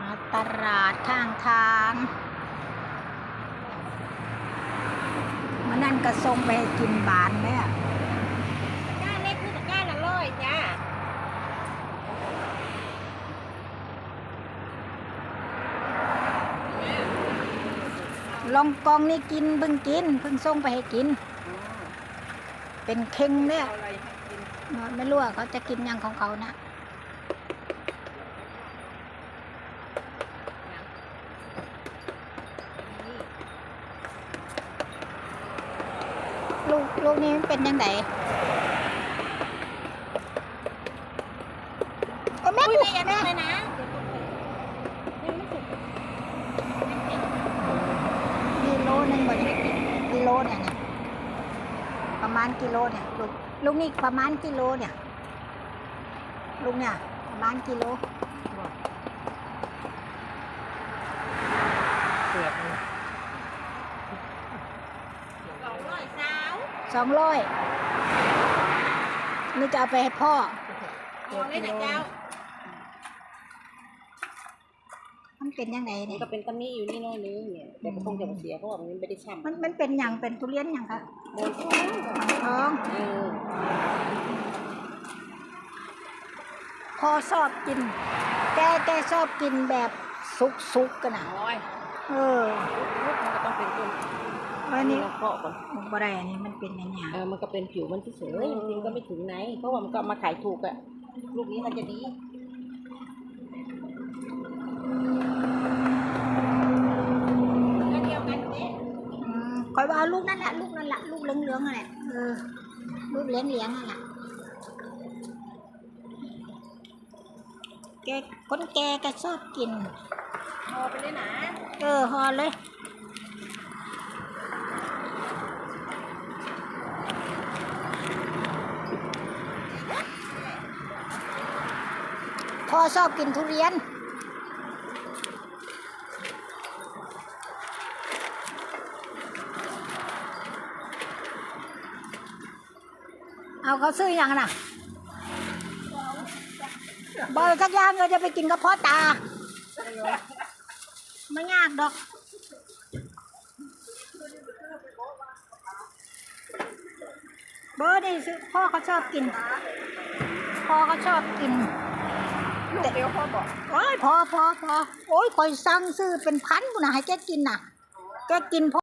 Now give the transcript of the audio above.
มาตลาดข้างทางมันนั่นก็ส่งไปให้กินบานแม่ตะกร้าเล็กคือตะกร้าละร้อยจ้าลองกองนี่กินเพิ่งกินเพิ่งส่งไปให้กิน เป็นเค็งเนี่ยเอาอะไรให้กินไม่รู้ว่าเขาจะกินยังของเขานะ ลูกลูกนี้มันเป็นยังไงเอาแม่อุ้ยกูแม่อย่าแม่ทำเลยนะเดี๋ยวตกยังไม่สุกกิโลหนึงบ่เนี่ยกิโลเนี่ยเนี่ยประมาณกิโลเนี่ยลูกลูกนี่ประมาณกิโลเนี่ยลูกเนี่ยประมาณกิโลเปลือกมัน สองร้อยสาว สองร้อยนี่จะเอาไปให้พ่อเอาเลยนะเจ้า มันเป็นยังไงมันเนี่ยก็เป็นตำหนี้อยู่นี่น้อยนึงเนี่ยแต่ก็คงจะมาเสียเพราะว่ามันไม่ได้ช่ำมันมันเป็นอย่างเป็นทุเรียนอย่างคะโดนท้องท้องเออพ่อชอบกิน แกแกชอบกินแบบสุกสุกๆกันนะโอ้ยเออ ลูกมันก็ต้องเป็นต้น อันนี้ เราเคาะก่อนบ่ได้อันนี้มันเป็นอย่างเงี้ยเออมันก็เป็นผิวมันเฉยๆจริงๆก็ไม่ถึงไหน เพราะว่ามันก็เอามาขายถูกอะลูกนี้มันจะดีก็เดียวกันเจ๊อืมคอยว่าเอาลูกนั่นแหละลูกนั่นแหละลูกเหลืองเหลืองๆนั่นแหละเออลูกเหลี้ยงเหลี้ยงๆนั่นแหละแกคนแกแกชอบกิน พอไปเลยนะ เออฮอเลย พ่อชอบกินทุเรียน เอาเขาซื้ออยังน่ะบอยสักอย่างเราจะไปกินกระเพาะตา ไม่ยากดอกเบอร์นี่ซื้อพ่อเขาชอบกิน พ่อเขาชอบกิน ลูกเดียวพ่อบอกโอ้ยพอพอพอโอ้ยคอยสั่งซื้อเป็นพันกูนะให้แกกินน่ะ แกกินพอ